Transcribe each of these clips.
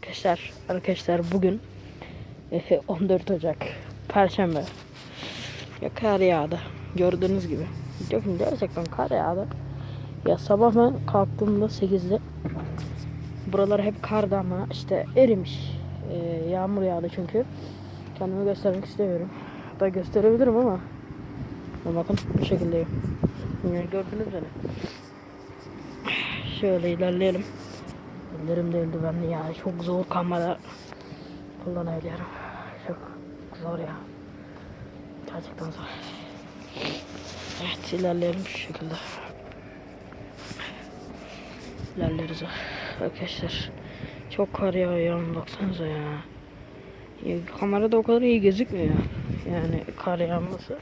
Arkadaşlar, arkadaşlar bugün ehe, 14 Ocak Perşembe. Ya kar yağdı. Gördüğünüz gibi. Bakın gerçekten kar yağdı. Ya sabah ben kalktığımda 8'de buralar hep kardı ama işte erimiş. Ee, yağmur yağdı çünkü. Kendimi göstermek istemiyorum. Hatta gösterebilirim ama bakın bu şekildeyim. Yani gördünüz beni. Şöyle ilerleyelim. Ellerim de eldivenli ya. Çok zor kamera kullanabiliyorum. Çok zor ya. Gerçekten zor. Evet ilerleyelim şu şekilde. İlerleriz arkadaşlar. Çok kar yağıyor baksanıza ya. ya. Kamerada o kadar iyi gözükmüyor. Yani kar yağması.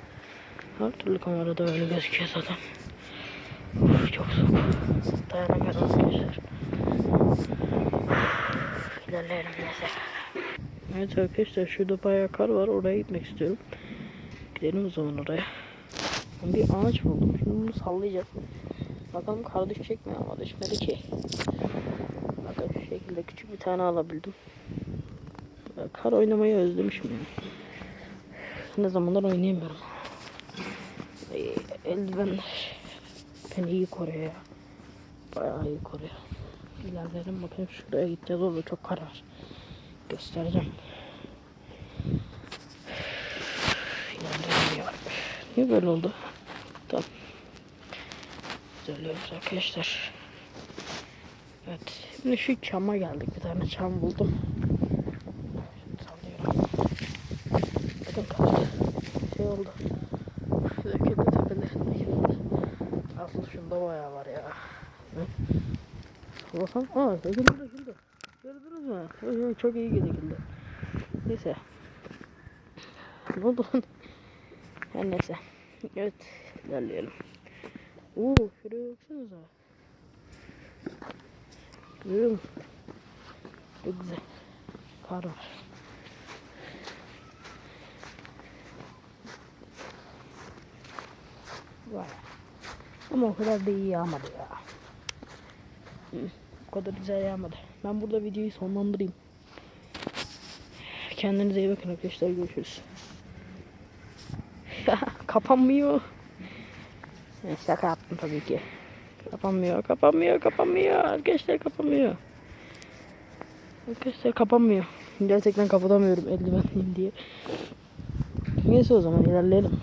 Her türlü kamerada öyle gözüküyor zaten. Uf, çok soğuk. Dayanamıyorum arkadaşlar. İlerleyelim neyse. Evet arkadaşlar şurada bayağı kar var. Oraya gitmek istiyorum. Gidelim o zaman oraya. Bir ağaç buldum. Şimdi bunu sallayacağım. Bakalım kar düşecek mi ama düşmedi ki. Bakın şu şekilde küçük bir tane alabildim. Kar oynamayı özlemişim yani. Ne zamanlar oynayamıyorum. Ay, eldivenler beni iyi koruyor ya. Bayağı iyi koruyor. İlerleyelim bakayım şuraya gideceğiz orada çok kar var. Göstereceğim. İlerleyelim. Niye böyle oldu? Tamam. Düzeliyoruz arkadaşlar. Evet. Şimdi şu çama geldik. Bir tane çam buldum. Bakın kaç şey oldu. Döküldü tepede. Asıl şunda bayağı var ya. Hı? Sallasam. Aa döküldü döküldü. Gördünüz mü? Ay, ay, Çok iyi döküldü. Neyse. Ne oldu lan? Her neyse. Evet. ilerleyelim. Oo şuraya baksanıza. Görüyor musun? Çok güzel. Kar var. Var. Ama o kadar da iyi yağmadı ya. O kadar güzel yağmadı. Ben burada videoyu sonlandırayım. Kendinize iyi bakın arkadaşlar. Görüşürüz. Kapanmıyor. Ya Şaka yaptım tabii ki. Kapanmıyor, kapanmıyor, kapanmıyor. Arkadaşlar kapanmıyor. Arkadaşlar kapanmıyor. Gerçekten kapatamıyorum eldivenliyim diye. Neyse o zaman ilerleyelim.